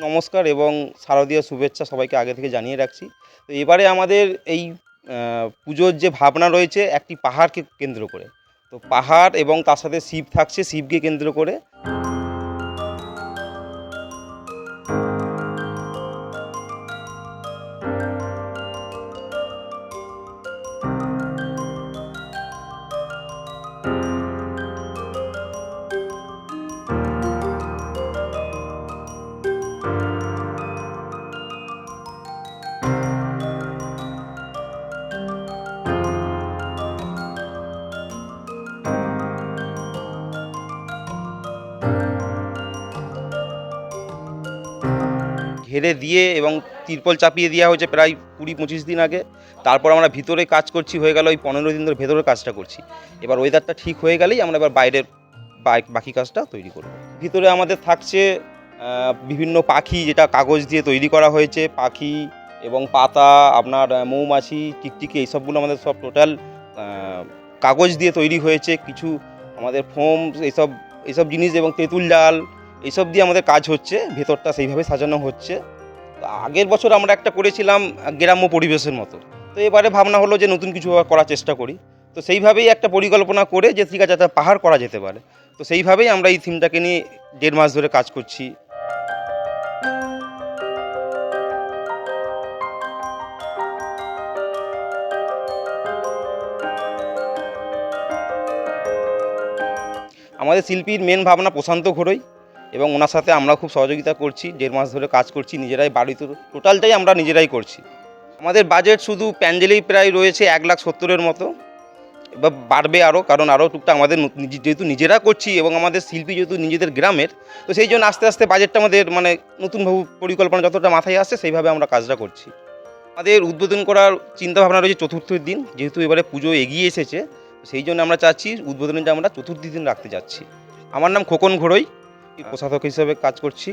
নমস্কার এবং শারদীয় শুভেচ্ছা সবাইকে আগে থেকে জানিয়ে রাখছি। তো এবারে আমাদের এই পুজোর যে ভাবনা রয়েছে, একটি পাহাড়কে কেন্দ্র করে। তো পাহাড় এবং তার সাথে শিব থাকছে, শিবকে কেন্দ্র করে। ঘেরে দিয়ে এবং তিরপল চাপিয়ে দেওয়া হয়েছে প্রায় কুড়ি পঁচিশ দিন আগে। তারপর আমরা ভিতরে কাজ করছি, হয়ে গেল ওই পনেরো দিন ধরে ভেতরে কাজটা করছি। এবার ওয়েদারটা ঠিক হয়ে গেলেই আমরা এবার বাইরের বাকি কাজটা তৈরি করব। ভিতরে আমাদের থাকছে বিভিন্ন পাখি যেটা কাগজ দিয়ে তৈরি করা হয়েছে, পাখি এবং পাতা, আপনার মৌমাছি, টিকটিকি এইসবগুলো আমাদের সব টোটাল কাগজ দিয়ে তৈরি হয়েছে। কিছু আমাদের ফোম এইসব এইসব জিনিস এবং তেঁতুল জাল এইসব দিয়ে আমাদের কাজ হচ্ছে, ভেতরটা সেইভাবে সাজানো হচ্ছে। তো আগের বছর আমরা একটা করেছিলাম গ্রাম্য পরিবেশের মতো। তো এবারে ভাবনা হলো যে নতুন কিছু করার চেষ্টা করি। তো সেইভাবেই একটা পরিকল্পনা করে যে ঠিক আছে, একটা পাহাড় করা যেতে পারে। তো সেইভাবেই আমরা এই থিমটাকে নিয়ে দেড় মাস ধরে কাজ করছি। আমাদের শিল্পীর মেন ভাবনা প্রশান্ত ঘোরই এবং ওনার সাথে আমরা খুব সহযোগিতা করছি, দেড় মাস ধরে কাজ করছি, নিজেরাই বাড়িতে টোটালটাই আমরা নিজেরাই করছি। আমাদের বাজেট শুধু প্যান্ডেলেই প্রায় রয়েছে এক লাখ সত্তরের মতো। এবার বাড়বে আরও কারণ আরও টুকটা আমাদের যেহেতু নিজেরা করছি এবং আমাদের শিল্পী যেহেতু নিজেদের গ্রামের, তো সেই জন্য আস্তে আস্তে বাজেটটা আমাদের মানে নতুনভাবে পরিকল্পনা যতটা মাথায় আসছে, সেইভাবে আমরা কাজটা করছি। আমাদের উদ্বোধন করার চিন্তাভাবনা রয়েছে চতুর্থের দিন, যেহেতু এবারে পুজো এগিয়ে এসেছে, সেই জন্য আমরা চাচ্ছি উদ্বোধনটা আমরা চতুর্থ দিন রাখতে যাচ্ছি। আমার নাম খোকন ঘোড়ই। প্রশাসক হিসেবে কাজ করছি।